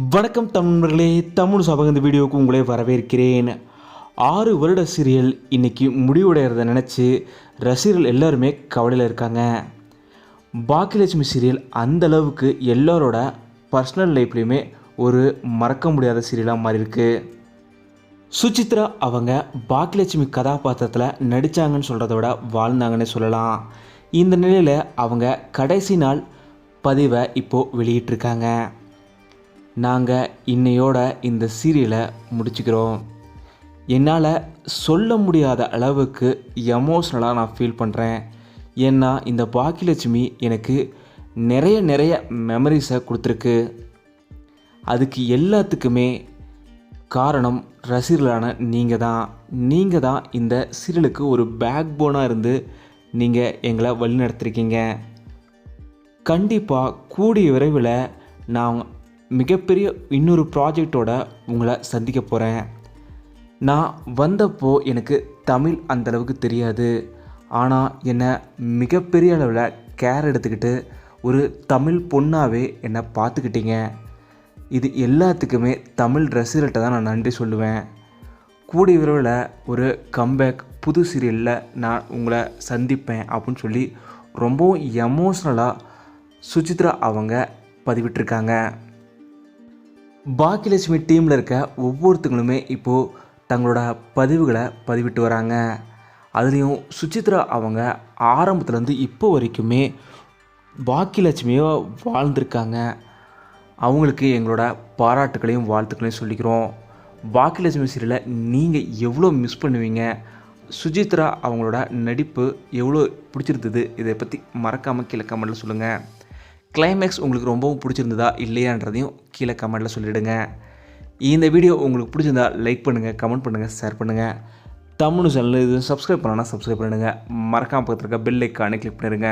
வணக்கம் தமிழர்களே தமிழ் சபக இந்த வீடியோவுக்கு உங்களை வரவேற்கிறேன். ஆறு வருட சீரியல் இன்னைக்கு முடிவடைகிறத நினச்சி ரசிகர்கள் எல்லாருமே கவலையில் இருக்காங்க. பாக்கியலட்சுமி சீரியல் அந்த அளவுக்கு எல்லாரோட பர்சனல் லைஃப்லேயுமே ஒரு மறக்க முடியாத சீரியலாக மாறியிருக்கு. சுசித்ரா அவங்க பாக்கியலட்சுமி கதாபாத்திரத்தில் நடித்தாங்கன்னு சொல்கிறத விட வாழ்ந்தாங்கன்னு சொல்லலாம். இந்த நிலையில் அவங்க கடைசி நாள் பதிவை இப்போது வெளியிட்டிருக்காங்க. நாங்கள் இன்னையோட இந்த சீரியலை முடிச்சுக்கிறோம். என்னால் சொல்ல முடியாத அளவுக்கு எமோஷ்னலாக நான் ஃபீல் பண்ணுறேன் ஏன்னா இந்த பாக்கியலட்சுமி எனக்கு நிறைய நிறைய மெமரிஸை கொடுத்துருக்கு. அதுக்கு எல்லாத்துக்குமே காரணம் ரசிகர்களான நீங்கள் தான். நீங்கள் தான் இந்த சீரியலுக்கு ஒரு பேக் போனாக இருந்து நீங்கள் எங்களை வழிநடத்திருக்கீங்க. கண்டிப்பாக கூடிய விரைவில் நான் மிகப்பெரிய இன்னொரு ப்ராஜெக்டோட உங்களை சந்திக்க போகிறேன் நான் வந்தப்போ எனக்கு தமிழ் அந்தளவுக்கு தெரியாது. ஆனால் என்னை மிகப்பெரிய அளவில் கேர் எடுத்துக்கிட்டு ஒரு தமிழ் பொண்ணாகவே என்னை பார்த்துக்கிட்டீங்க. இது எல்லாத்துக்குமே தமிழ் ரசிகர்கிட்ட தான் நான் நன்றி சொல்லுவேன். கூடிய விரைவில் ஒரு கம்பேக் புது சீரியலில் நான் உங்களை சந்திப்பேன் அப்படின்னு சொல்லி ரொம்பவும் எமோஷ்னலாக சுசித்ரா அவங்க பதிவிட்டிருக்காங்க. பாக்கியலட்சுமி டீமில் இருக்க ஒவ்வொருத்தங்களுமே இப்போது தங்களோட பதிவுகளை பதிவிட்டு வராங்க. அதுலேயும் சுச்சித்ரா அவங்க ஆரம்பத்துலேருந்து இப்போ வரைக்குமே பாக்கியலட்சுமியோ வாழ்ந்திருக்காங்க. அவங்களுக்கு எங்களோட பாராட்டுக்களையும் வாழ்த்துக்களையும் சொல்லிக்கிறோம். பாக்கியலட்சுமி சீரியலை நீங்கள் எவ்வளோ மிஸ் பண்ணுவீங்க? சுஜித்ரா அவங்களோட நடிப்பு எவ்வளோ பிடிச்சிருந்தது? இதை பற்றி மறக்காமல் கீழே கமெண்ட்டில் சொல்லுங்கள் கிளைமேக்ஸ் உங்களுக்கு ரொம்பவும் பிடிச்சிருந்ததா இல்லையான்றதையும் கீழே கமெண்ட்டில் சொல்லிவிடுங்க இந்த வீடியோ உங்களுக்கு பிடிச்சிருந்தா லைக் பண்ணுங்கள் கமெண்ட் பண்ணுங்கள் ஷேர் பண்ணுங்கள் தமிழ் சேனல் இது சப்ஸ்கிரைப் பண்ணனா சப்ஸ்கிரைப் பண்ணுங்கள் மறக்காமல் பக்கத்தில் இருக்க பெல் ஐக்கானே கிளிக் பண்ணிடுங்க.